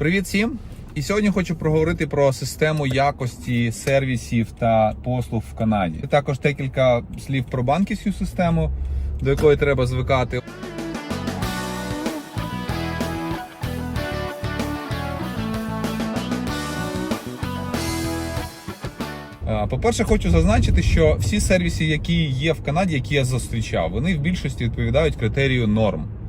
Привіт всім! І сьогодні хочу проговорити про систему якості сервісів та послуг в Канаді. Також декілька слів про банківську систему, до якої треба звикати. Е, По-перше, хочу зазначити, що всі сервіси, які є в Канаді, які я зустрічав, вони в більшості відповідають критерію норм.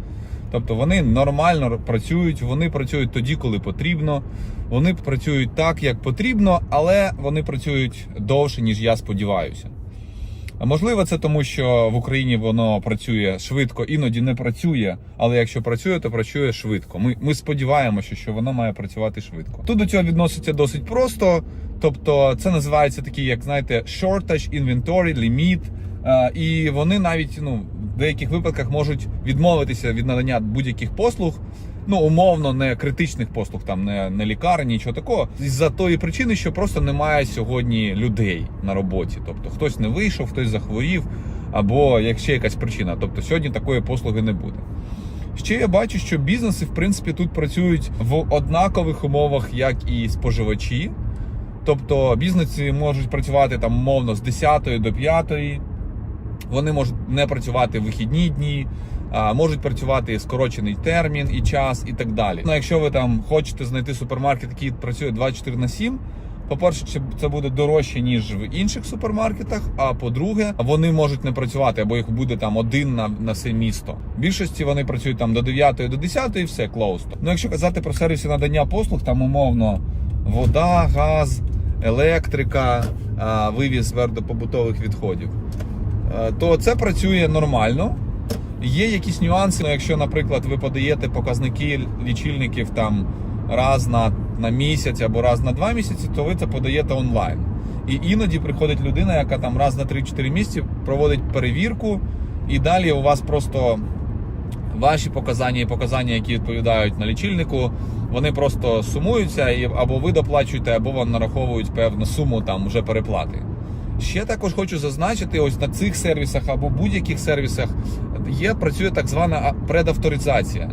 Тобто вони нормально працюють, вони працюють тоді, коли потрібно. Вони працюють так, як потрібно, але вони працюють довше, ніж я сподіваюся. Можливо, це тому, що в Україні воно працює швидко, іноді не працює, але якщо працює, то працює швидко. Ми, ми сподіваємося, що воно має працювати швидко. Тут до цього відноситься досить просто. Тобто, це називається такі, як знаєте, shortage, inventory, limit. Е, І вони навіть ну, деяких випадках можуть відмовитися від надання будь-яких послуг. Ну, умовно, не критичних послуг, там не, не лікарні, нічого такого. З-за тої причини, що просто немає сьогодні людей на роботі. Тобто хтось не вийшов, хтось захворів, або як ще якась причина. Тобто сьогодні такої послуги не буде. Ще я бачу, що бізнеси, в принципі, тут працюють в однакових умовах, як і споживачі. Тобто бізнеси можуть працювати там умовно з 10 до 5. Вони можуть не працювати в вихідні дні, можуть працювати скорочений термін і час, і так далі. Ну, якщо ви там хочете знайти супермаркет, який працює 24 на 7, по-перше, це- буде дорожче, ніж в інших супермаркетах. А по-друге, вони можуть не працювати, або їх буде там один на, на все місто. В більшості вони працюють там до 9 до 10 і все closed. Ну, якщо казати про сервіси надання послуг, там умовно вода, газ, електрика, вивіз твердопобутових відходів. Е, то це працює нормально. Є якісь нюанси, ну, якщо, наприклад, ви подаєте показники лічильників там раз на, на місяць або раз на два місяці, то ви це подаєте онлайн. І іноді приходить людина, яка там раз на 3-4 місяці проводить перевірку, і далі у вас просто ваші показання і показання, які відповідають на лічильнику, вони просто сумуються, і або ви доплачуєте, або вам нараховують певну суму там вже переплати. Ще також хочу зазначити, ось на цих сервісах або будь-яких сервісах є працює так звана предавторизація.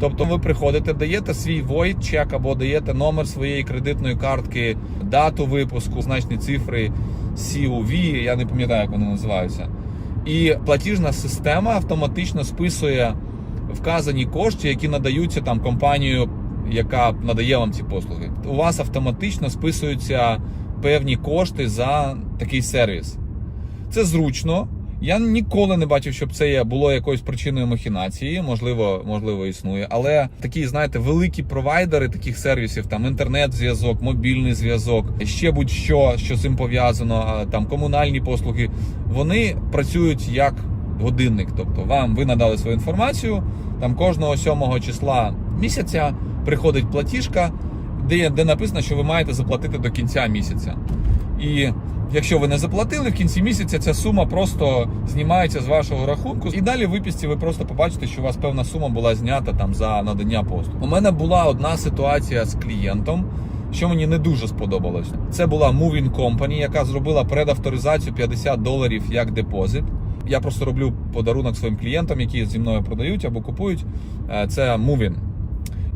Тобто ви приходите, даєте свій void чек або даєте номер своєї кредитної картки, дату випуску, значні цифри CUV, я не пам'ятаю, як вони називаються. І платіжна система автоматично списує вказані кошти, які надаються там компанією, яка надає вам ці послуги. У вас автоматично списуються певні кошти за такий сервіс. Це зручно. Я ніколи не бачив, щоб це було якоюсь причиною махінації. Можливо, можливо, існує. Але такі, знаєте, великі провайдери таких сервісів, там інтернет-зв'язок, мобільний зв'язок, ще будь-що, що з цим пов'язано, там комунальні послуги, вони працюють як годинник. Тобто, вам ви надали свою інформацію. Там кожного сьомого числа місяця приходить платіжка, де, де написано, що ви маєте заплатити до кінця місяця. І якщо ви не заплатили в кінці місяця, ця сума просто знімається з вашого рахунку. І далі в виписці ви просто побачите, що у вас певна сума була знята там за надання послуг. У мене була одна ситуація з клієнтом. Що мені не дуже сподобалось, це була Moving Company, яка зробила предавторизацію 50 доларів як депозит. Я просто роблю подарунок своїм клієнтам, які зі мною продають або купують. Е, Це Moving.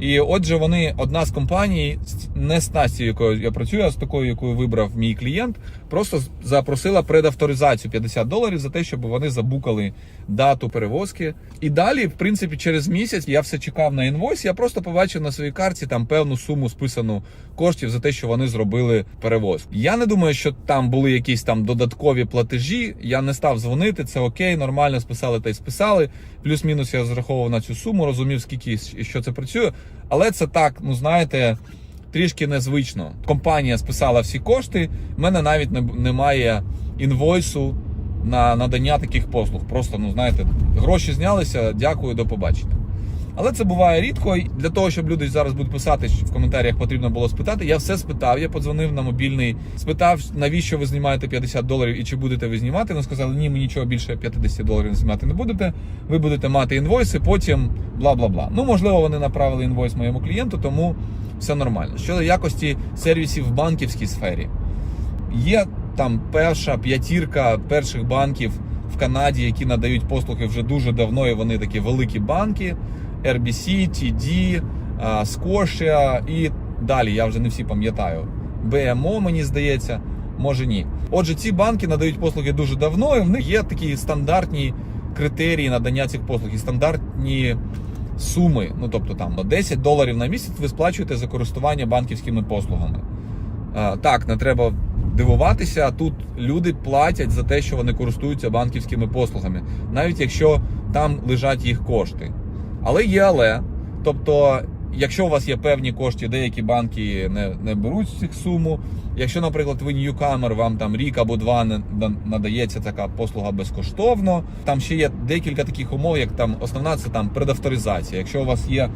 І отже, вони одна з компаній, не з та, якою я працюю, а з такою, якою вибрав мій клієнт, просто запросила предавторизацію 50 доларів за те, щоб вони забукали дату перевозки. І далі, в принципі, через місяць я все чекав на інвойс. Я просто побачив на своїй карті там певну суму списану коштів за те, що вони зробили перевозку. Я не думаю, що там були якісь там додаткові платежі. Я не став дзвонити. Це окей, нормально списали та й списали. Плюс-мінус я зраховував на цю суму, розумів, скільки і що це працює. Але це так, ну знаєте, трішки незвично. Компанія списала всі кошти. в мене навіть не- немає інвойсу на надання таких послуг. Просто, ну знаєте, гроші знялися, дякую, до побачення. Але це буває рідко. Для того, щоб люди зараз будуть писати, що в коментарях потрібно було спитати. Я все спитав. Я подзвонив на мобільний, спитав, навіщо ви знімаєте 50 доларів і чи будете ви знімати. Вони сказали, ні, ми нічого більше 50 доларів знімати не будете. Ви будете мати інвойси, потім бла бла бла. Ну можливо, вони направили інвойс моєму клієнту, тому все нормально. Щодо якості сервісів в банківській сфері, є там перша п'ятірка перших банків в Канаді, які надають послуги вже дуже давно, і вони такі великі банки. RBC, TD, Scotia і далі, я вже не всі пам'ятаю. BMO, мені здається, може ні. Отже, ці банки надають послуги дуже давно, і в них є такі стандартні критерії надання цих послуг і стандартні суми. Ну тобто там 10 доларів на місяць ви сплачуєте за користування банківськими послугами. Так, не треба дивуватися. Тут люди платять за те, що вони користуються банківськими послугами, навіть якщо там лежать їх кошти. Але є але. Тобто, якщо у вас є певні кошти, деякі банки не, не беруть цих суму. Якщо, наприклад, ви ньюкамер, вам там рік або два не надається така послуга безкоштовно. Там ще є декілька таких умов, як там основна це там предавторизація. Якщо у вас є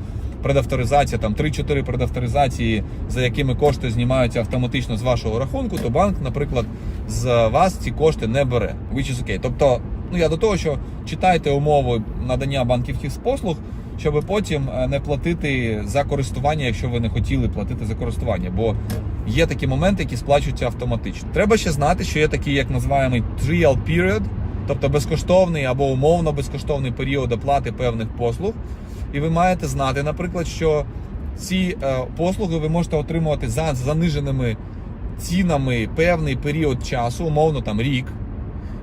предавторизація, там 3-4 предавторизації, за якими кошти знімаються автоматично з вашого рахунку, то банк, наприклад, з вас ці кошти не бере. Which is okay. Тобто, ну я до того, що читайте умови надання банківських послуг, щоб потім е, не платити за користування, якщо ви не хотіли платити за користування. Бо є такі моменти, які сплачуються автоматично. Треба ще знати, що є такий, як називаємо trial period, тобто безкоштовний або умовно безкоштовний період оплати певних послуг. І ви маєте знати, наприклад, що ці е, послуги ви можете отримувати за заниженими цінами певний період часу, умовно там рік.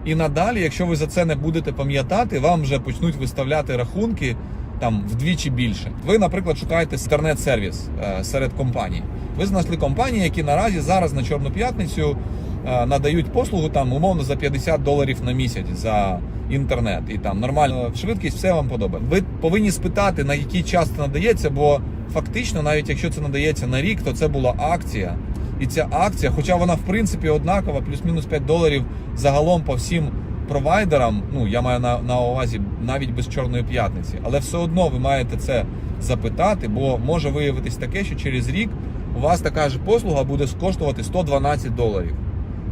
І надалі, якщо ви за це не будете пам'ятати, вам вже почнуть виставляти рахунки там вдвічі більше. Ви, наприклад, шукаєте інтернет-сервіс е, серед компаній. Ви знайшли компанії, які наразі зараз на Чорну п'ятницю е, надають послугу там умовно за 50 доларів на місяць за інтернет. І там нормальна швидкість, все вам подобає. Ви повинні спитати, на який час це надається, бо фактично, навіть якщо це надається на рік, то це була акція. І ця акція, хоча вона в принципі однакова, плюс-мінус 5 доларів загалом по всім провайдерам, ну я маю на, на увазі навіть без чорної п'ятниці, але все одно ви маєте це запитати, бо може виявитись таке, що через рік у вас така ж послуга буде коштувати 112 доларів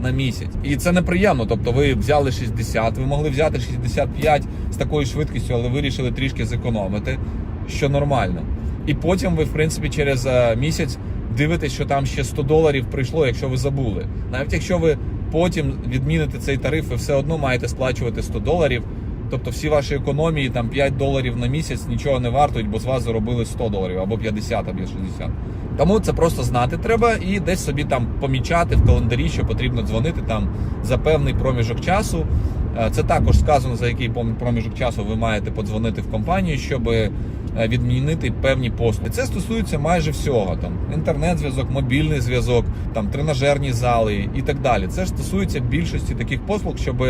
на місяць. І це неприємно. Тобто ви взяли 60, ви могли взяти 65 з такою швидкістю, але вирішили трішки зекономити, що нормально. І потім ви, в принципі, через е, місяць дивитесь, що там ще 100 доларів прийшло, якщо ви забули. Навіть якщо ви потім відміните цей тариф, ви все одно маєте сплачувати 100 доларів. Тобто всі ваші економії, там 5 доларів на місяць нічого не вартують, бо з вас заробили 100 доларів або 50, або 60. Тому це просто знати треба і десь собі там помічати в календарі, що потрібно дзвонити там за певний проміжок часу. Е, Це також сказано, за який проміжок часу ви маєте подзвонити в компанію, щоб е, відмінити певні послуги. Це стосується майже всього: там інтернет-зв'язок, мобільний зв'язок, там тренажерні зали і так далі. Це ж стосується більшості таких послуг, щоб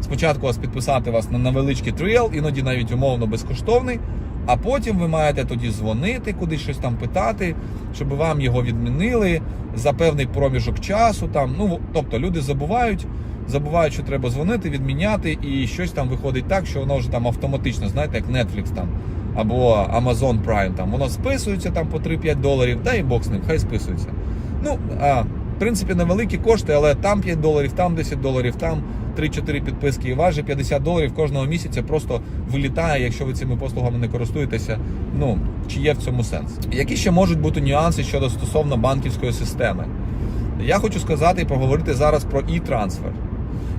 спочатку вас підписати вас на невеличкий тріал, іноді навіть умовно безкоштовний. А потім ви маєте тоді дзвонити, кудись щось там питати, щоб вам його відмінили за певний проміжок часу. Там ну тобто люди забувають, забувають, що треба дзвонити, відміняти, і щось там виходить так, що воно вже там автоматично, знаєте, як Netflix там або Amazon Prime, там воно списується там по 3-5 доларів, да і бог з ним, хай списується. Ну а в принципі невеликі кошти, але там 5 доларів, там 10 доларів, там 3-4 підписки і важить 50 доларів кожного місяця просто вилітає, якщо ви цими послугами не користуєтеся. Ну чи є в цьому сенс? Які ще можуть бути нюанси щодо стосовно банківської системи? Я хочу сказати і поговорити зараз про e-трансфер.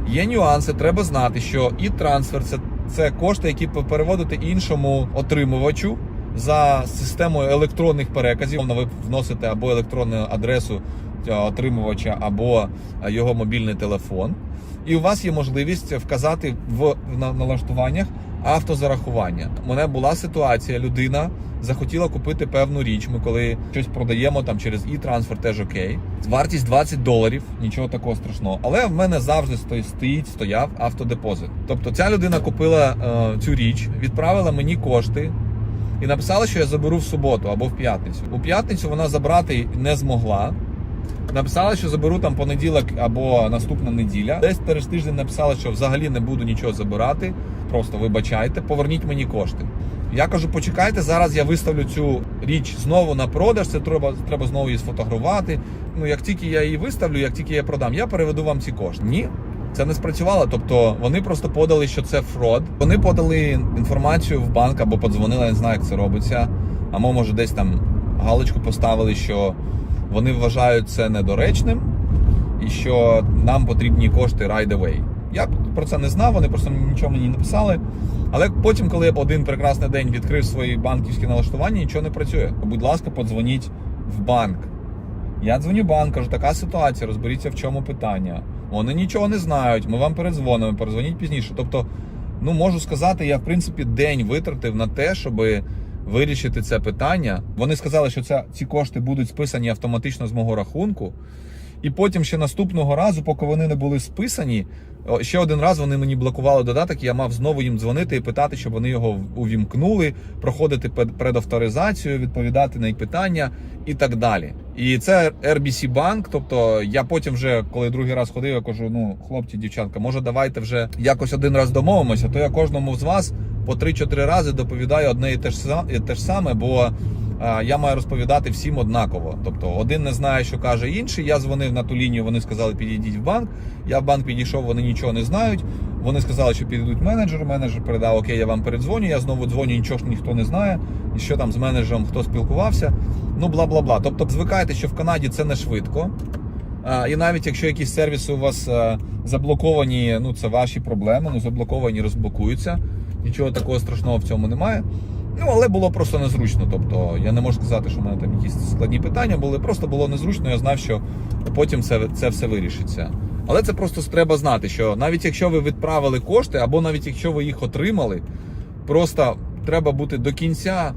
Є нюанси, треба знати, що e-трансфер це, це кошти, які переводити іншому отримувачу за системою електронних переказів. Ви вносите або електронну адресу е, отримувача, або е, його мобільний телефон. І у вас є можливість вказати в налаштуваннях автозарахування. У мене була ситуація, людина захотіла купити певну річ. Ми коли щось продаємо там через e-трансфер, теж окей. Вартість 20 доларів, нічого такого страшного. Але в мене завжди стоїть стояв автодепозит. Тобто ця людина купила е, цю річ, відправила мені кошти. І написала, що я заберу в суботу або в п'ятницю. У п'ятницю вона забрати не змогла. Написала, що заберу там понеділок або наступна неділя. Десь через тиждень написала, що взагалі не буду нічого забирати. Просто вибачайте, поверніть мені кошти. Я кажу, почекайте, зараз я виставлю цю річ знову на продаж. Це треба, треба знову її сфотографувати. Ну як тільки я її виставлю, як тільки я продам, я переведу вам ці кошти. Ні. Це не спрацювало, тобто вони просто подали, що це фрод. Вони подали інформацію в банк або подзвонили, я не знаю, як це робиться. Або може десь там галочку поставили, що вони вважають це недоречним і що нам потрібні кошти right away. Я про це не знав, вони просто нічого мені не написали. Але потім, коли я один прекрасний день відкрив свої банківські налаштування, нічого не працює. Будь ласка, подзвоніть в банк. Я дзвоню банк, кажу, така ситуація, розберіться, в чому питання. Вони нічого не знають, ми вам передзвонимо, передзвоніть пізніше. Тобто, ну можу сказати, я в принципі день витратив на те, щоб вирішити це питання. Вони сказали, що це, ці кошти будуть списані автоматично з мого рахунку. І потім ще наступного разу, поки вони не були списані, ще один раз вони мені блокували додаток, я мав знову їм дзвонити і питати, щоб вони його увімкнули, проходити предавторизацію, відповідати на їх питання і так далі. І це RBC банк. Тобто я потім вже, коли другий раз ходив, я кажу: ну, хлопці, дівчатка, може давайте вже якось один раз домовимося, то я кожному з вас по 3-4 рази доповідаю одне і те ж, саме, бо я маю розповідати всім однаково. Тобто один не знає, що каже інший. Я дзвонив на ту лінію, вони сказали, підійдіть в банк. Я в банк підійшов, вони нічого не знають. Вони сказали, що підійдуть менеджеру. Менеджер передав, окей, я вам передзвоню. Я знову дзвоню, нічого ж ніхто не знає. І що там з менеджером, хто спілкувався. Ну бла бла бла. Тобто, звикайте, що в Канаді це не швидко. І навіть якщо якісь сервіси у вас е, заблоковані, ну це ваші проблеми, ну заблоковані, розблокуються. Нічого такого страшного в цьому немає. Ну, але було просто незручно. Тобто я не можу сказати, що в мене там якісь складні питання були. Просто було незручно. Я знав, що потім це, це все вирішиться. Але це просто треба знати, що навіть якщо ви відправили кошти, або навіть якщо ви їх отримали, просто треба бути до кінця,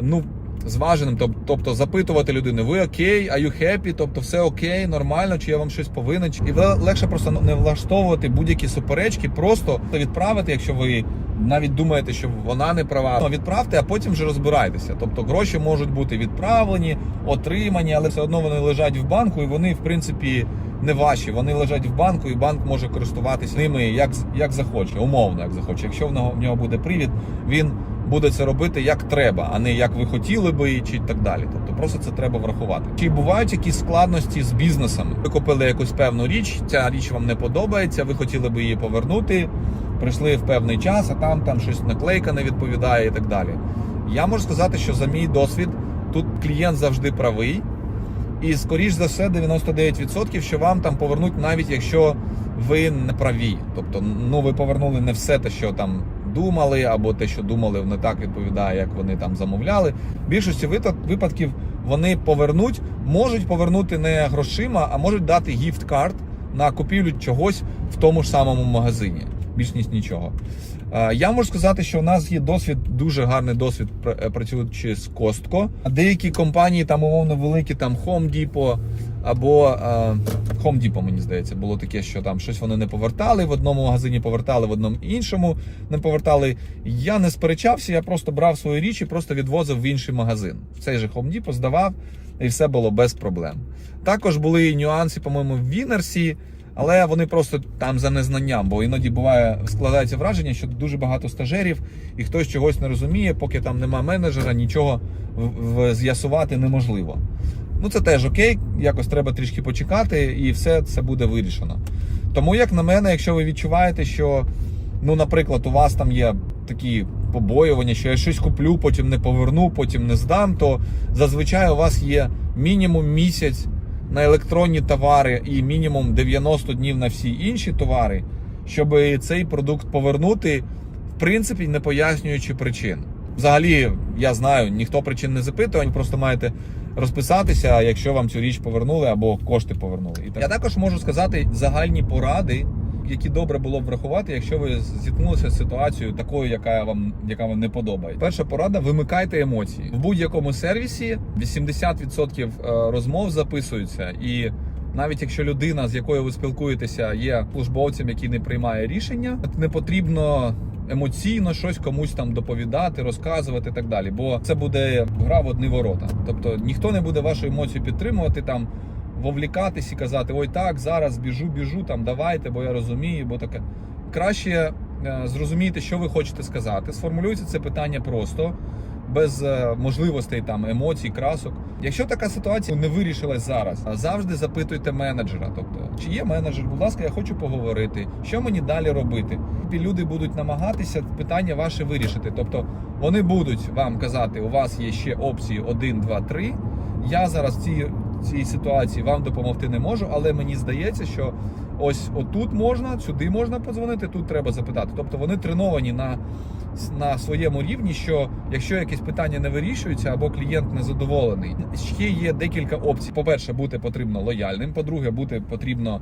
ну. Зваженим, тобто запитувати людину, ви окей, are you happy, тобто все окей, нормально, чи я вам щось повинен. І легше просто не влаштовувати будь-які суперечки, просто відправити, якщо ви навіть думаєте, що вона не права, ну, відправте, а потім вже розбирайтеся. Тобто гроші можуть бути відправлені, отримані, але все одно вони лежать в банку, і вони, в принципі, не ваші. Вони лежать в банку, і банк може користуватися ними як, як захоче, умовно, як захоче. Якщо в нього, в нього буде привід, він буде це робити як треба, а не як ви хотіли би, чи так далі. Тобто просто це треба врахувати. Чи бувають якісь складності з бізнесами? Ви купили якусь певну річ, ця річ вам не подобається, ви хотіли би її повернути, прийшли в певний час, а там, там щось наклейка не відповідає і так далі. Я можу сказати, що за мій досвід тут клієнт завжди правий. І скоріш за все, 99%, що вам там повернуть, навіть якщо ви не праві. Тобто, ну ви повернули не все те, що там думали, або те, що думали, не так відповідає, як вони там замовляли. В більшості випадків вони повернуть, можуть повернути не грошима, а можуть дати гіфт-карт на купівлю чогось в тому ж самому магазині. Більш ніж нічого. Е, Я можу сказати, що у нас є досвід, дуже гарний досвід е, працюючи з Костко. Деякі компанії, там умовно великі, там Home Depot або е, Home Depot, мені здається, було таке, що там щось вони не повертали. В одному магазині повертали, в одному іншому не повертали. Я не сперечався, я просто брав свої річі, просто відвозив в інший магазин. В цей же Home Depot здавав, і все було без проблем. Також були нюанси, по-моєму, в Вінерсі. Але вони просто там за незнанням, бо іноді буває складається враження, що дуже багато стажерів і хтось чогось не розуміє, поки там нема менеджера, нічого в- з'ясувати неможливо. Ну це теж окей, якось треба трішки почекати, і все це буде вирішено. Тому, як на мене, якщо ви відчуваєте, що, ну, наприклад, у вас там є такі побоювання, що я щось куплю, потім не поверну, потім не здам, то зазвичай у вас є мінімум місяць на електронні товари і мінімум 90 днів на всі інші товари, щоб цей продукт повернути, в принципі, не пояснюючи причин. Взагалі, я знаю, ніхто причин не запитує, ви просто маєте розписатися, якщо вам цю річ повернули або кошти повернули. І так. Я також можу сказати загальні поради, які добре було б врахувати, якщо ви зіткнулися з ситуацією такою, яка вам яка вам не подобається. Перша порада: вимикайте емоції в будь-якому сервісі. 80% е, розмов записуються, і навіть якщо людина, з якою ви спілкуєтеся, є службовцем, який не приймає рішення, не потрібно. Емоційно щось комусь там доповідати, розказувати і так далі. Бо це буде гра в одні ворота. Тобто ніхто не буде вашу емоцію підтримувати там, вовлікатись і казати: ой, так, зараз біжу, біжу, там давайте, бо я розумію, бо таке. Краще е, зрозуміти, що ви хочете сказати. Сформулюйте це питання просто, без е, можливостей там емоцій, красок. Якщо така ситуація не вирішилась зараз, завжди запитуйте менеджера. Тобто, чи є менеджер, будь ласка, я хочу поговорити, що мені далі робити. І люди будуть намагатися питання ваше вирішити. Тобто вони будуть вам казати, у вас є ще опції 1, 2, 3. Я зараз в цій, ситуації вам допомогти не можу, але мені здається, що ось отут можна, сюди можна подзвонити, тут треба запитати. Тобто вони треновані на на своєму рівні, що якщо якесь питання не вирішується або клієнт незадоволений, ще є декілька опцій. По-перше, бути потрібно лояльним. По-друге, бути потрібно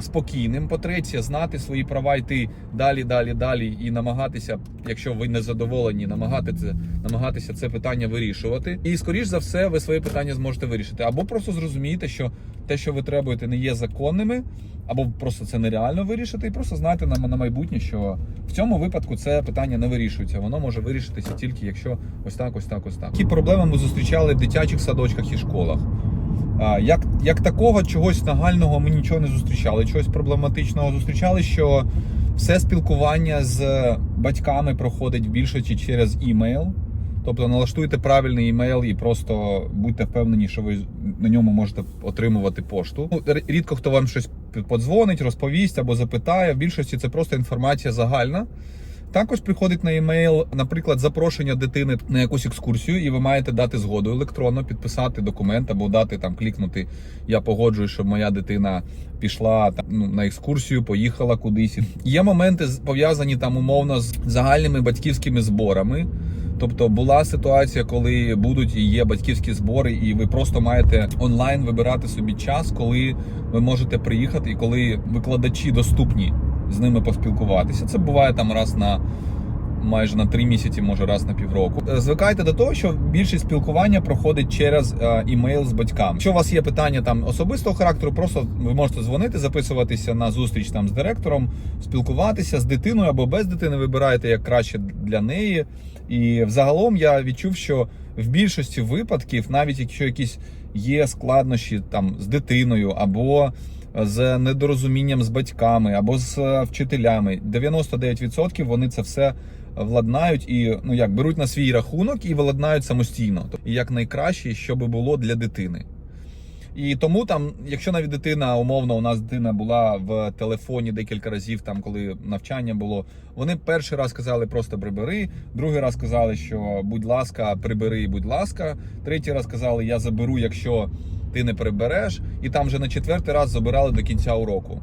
спокійним. По-третє, знати свої права, йти далі, далі, далі і намагатися, якщо ви не задоволені, намагатися, намагатися це питання вирішувати. І скоріш за все, ви своє питання зможете вирішити, або просто зрозумієте, що те, що ви требуєте, не є законними, або просто це нереально вирішити, і просто знайте на, на майбутнє, що в цьому випадку це питання не вирішується. Воно може вирішитися тільки якщо ось так, ось так, ось так. Які проблеми ми зустрічали в дитячих садочках і школах? Як, як такого чогось нагального ми нічого не зустрічали, чогось проблематичного зустрічали, що все спілкування з батьками проходить в більшості через імейл. Тобто налаштуйте правильний імейл і просто будьте впевнені, що ви на ньому можете отримувати пошту. Ну, рідко хто вам щось подзвонить, розповість або запитає. В більшості це просто інформація загальна. Також приходить на емейл, наприклад, запрошення дитини на якусь екскурсію, і ви маєте дати згоду електронно, підписати документ або дати там клікнути. Я погоджую, щоб моя дитина пішла там ну, на екскурсію, поїхала кудись. Є моменти пов'язані там умовно з загальними батьківськими зборами. Тобто була ситуація, коли будуть і є батьківські збори, і ви просто маєте онлайн вибирати собі час, коли ви можете приїхати, і коли викладачі доступні з ними поспілкуватися. Це буває там раз на майже на три місяці, може раз на півроку. Е, Звикайте до того, що більшість спілкування проходить через е, імейл з батьками. Якщо у вас є питання там особистого характеру, просто ви можете дзвонити, записуватися на зустріч там з директором, спілкуватися з дитиною або без дитини. Вибираєте як краще для неї. І взагалом я відчув, що в більшості випадків, навіть якщо якісь є складнощі там з дитиною або з недорозумінням з батьками або з е, вчителями, 99% вони це все владнають і ну як беруть на свій рахунок і владнають самостійно. Тобто, І як найкраще, що би було для дитини. І тому там, якщо навіть дитина, умовно, у нас дитина була в телефоні декілька разів, там коли навчання було, вони перший раз казали просто прибери, другий раз казали, що будь ласка, прибери, будь ласка, третій раз казали, я заберу, якщо ти не прибереш, і там вже на четвертий раз забирали до кінця уроку.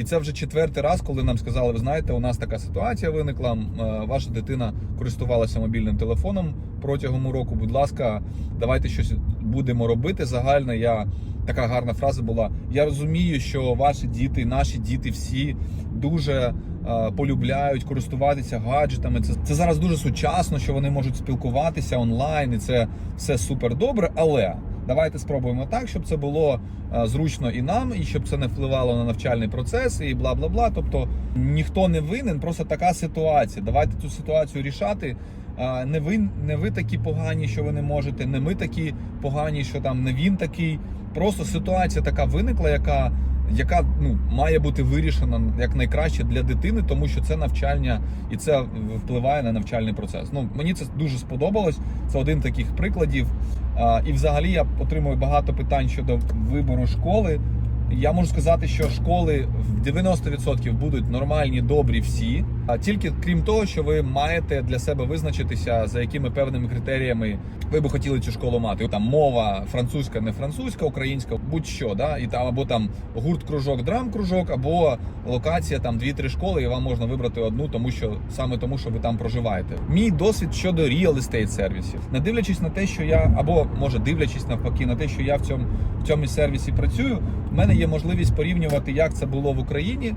І це вже четвертий раз, коли нам сказали, ви знаєте, у нас така ситуація виникла. е, Ваша дитина користувалася мобільним телефоном протягом уроку. Будь ласка, давайте щось будемо робити. Загально я така гарна фраза була. Я розумію, що ваші діти, наші діти, всі дуже е, полюбляють користуватися гаджетами. Це, це зараз дуже сучасно, що вони можуть спілкуватися онлайн, і це все супер добре. Але давайте спробуємо так, щоб це було е, зручно і нам, і щоб це не впливало на навчальний процес, і бла бла бла. Тобто ніхто не винен, просто така ситуація. Давайте цю ситуацію рішати. Не ви, не ви такі погані, що ви не можете, не ми такі погані, що там не він такий. Просто ситуація така виникла, яка, яка ну, має бути вирішена як найкраще для дитини, тому що це навчання і це впливає на навчальний процес. Ну мені це дуже сподобалось. Це один таких прикладів. І взагалі я отримую багато питань щодо вибору школи. Я можу сказати, що школи в 90% будуть нормальні, добрі всі. А тільки крім того, що ви маєте для себе визначитися, за якими певними критеріями ви би хотіли цю школу мати. Там мова французька, не французька, українська, будь-що, да? і там або там гурт кружок, драм кружок, або локація там 2-3 школи, і вам можна вибрати одну, тому що саме тому, що ви там проживаєте. Мій досвід щодо real estate сервісів, не дивлячись на те, що я або може дивлячись навпаки на те, що я в цьому в цьому сервісі працюю, в мене є можливість порівнювати, як це було в Україні,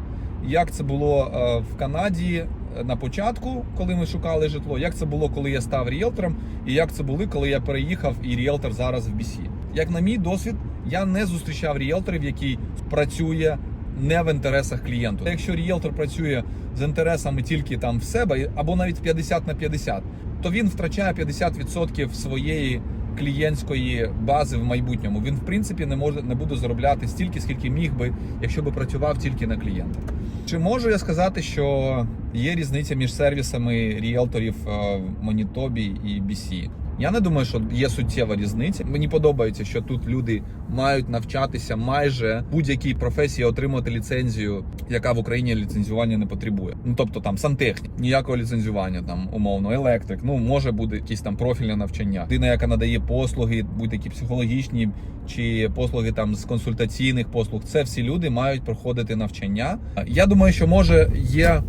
як це було е, в Канаді е, на початку, коли ми шукали житло, як це було, коли я став ріелтором, і як це було, коли я переїхав і ріелтор зараз в BC. Як на мій досвід, я не зустрічав ріелторів, який працює не в інтересах клієнту. Якщо ріелтор працює з інтересами тільки там в себе, або навіть 50 на 50, то він втрачає 50% своєї клієнтської бази в майбутньому. Він в принципі не може не буде заробляти стільки, скільки міг би, якщо би працював тільки на клієнта. Чи можу я сказати, що є різниця між сервісами ріелторів в Манітобі і BC? Я не думаю, що є суттєва різниця. Мені подобається, що тут люди мають навчатися майже будь-якій професії отримати ліцензію, яка в Україні ліцензування не потребує. Ну тобто там сантехнік, ніякого ліцензування, там умовно, електрик. Ну може бути якісь там профільне навчання. Людина, яка надає послуги, будь-які психологічні чи послуги там з консультаційних послуг. Це всі люди мають проходити навчання. Я думаю, що може є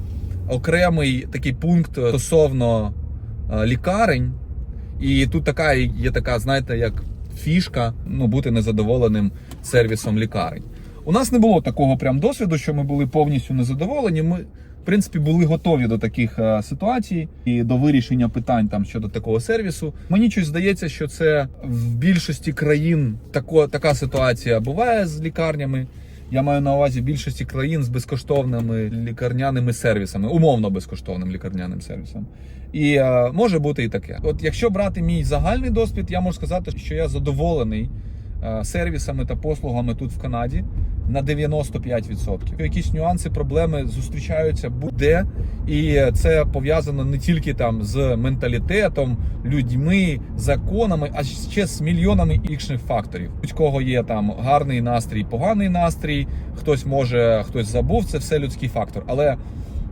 окремий такий пункт стосовно е, лікарень. І тут така є така, знаєте, як фішка ну, бути незадоволеним сервісом лікарень. У нас не було такого прям досвіду, що ми були повністю незадоволені. Ми, в принципі, були готові до таких е, ситуацій і до вирішення питань там щодо такого сервісу. Мені щось здається, що це в більшості країн тако, така ситуація буває з лікарнями. Я маю на увазі більшості країн з безкоштовними лікарняними сервісами, умовно безкоштовним лікарняним сервісом. І е, може бути і таке. От якщо брати мій загальний досвід, я можу сказати, що я задоволений е, сервісами та послугами тут в Канаді на 95%. Якісь нюанси, проблеми зустрічаються будь-де, і це пов'язано не тільки там з менталітетом, людьми, законами, а ще з мільйонами інших факторів. У кого є там гарний настрій, поганий настрій, хтось може, хтось забув. Це все людський фактор. Але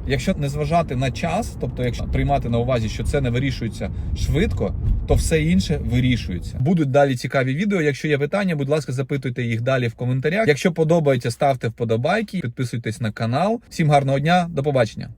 Якщо не зважати на час, тобто якщо приймати на увазі, що це не вирішується швидко, то все інше вирішується. Будуть далі цікаві відео. Якщо є питання, будь ласка, запитуйте їх далі в коментарях. Якщо подобається, ставте вподобайки, підписуйтесь на канал. Всім гарного дня, до побачення.